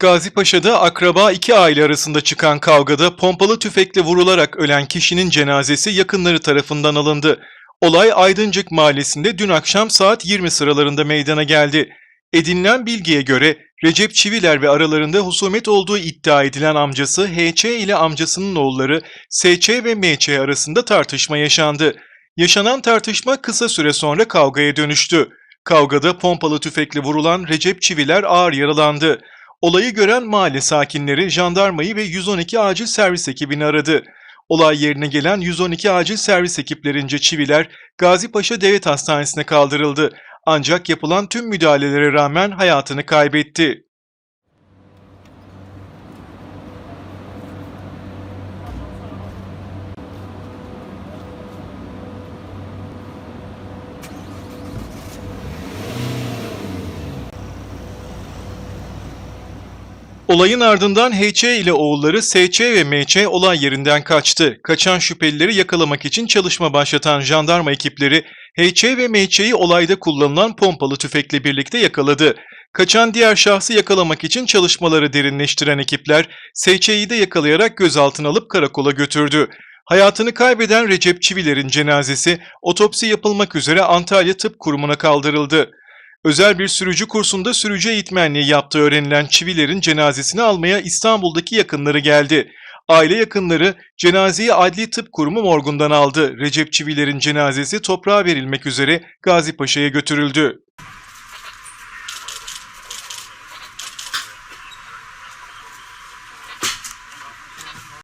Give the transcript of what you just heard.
Gazi Paşa'da akraba iki aile arasında çıkan kavgada pompalı tüfekle vurularak ölen kişinin cenazesi yakınları tarafından alındı. Olay Aydıncık mahallesinde dün akşam saat 20 sıralarında meydana geldi. Edinilen bilgiye göre Recep Çiviler ve aralarında husumet olduğu iddia edilen amcası HÇ ile amcasının oğulları SÇ ve MÇ arasında tartışma yaşandı. Yaşanan tartışma kısa süre sonra kavgaya dönüştü. Kavgada pompalı tüfekle vurulan Recep Çiviler ağır yaralandı. Olayı gören mahalle sakinleri jandarmayı ve 112 acil servis ekibini aradı. Olay yerine gelen 112 acil servis ekiplerince Çiviler Gazi Paşa Devlet Hastanesi'ne kaldırıldı. Ancak yapılan tüm müdahalelere rağmen hayatını kaybetti. Olayın ardından HÇ ile oğulları SÇ ve MÇ olay yerinden kaçtı. Kaçan şüphelileri yakalamak için çalışma başlatan jandarma ekipleri HÇ ve MÇ'yi olayda kullanılan pompalı tüfekle birlikte yakaladı. Kaçan diğer şahsı yakalamak için çalışmaları derinleştiren ekipler SÇ'yi de yakalayarak gözaltına alıp karakola götürdü. Hayatını kaybeden Recep Çiviler'in cenazesi otopsi yapılmak üzere Antalya Tıp Kurumu'na kaldırıldı. Özel bir sürücü kursunda sürücü eğitmenliği yaptığı öğrenilen Çiviler'in cenazesini almaya İstanbul'daki yakınları geldi. Aile yakınları cenazeyi Adli Tıp Kurumu morgundan aldı. Recep Çiviler'in cenazesi toprağa verilmek üzere Gazi Paşa'ya götürüldü.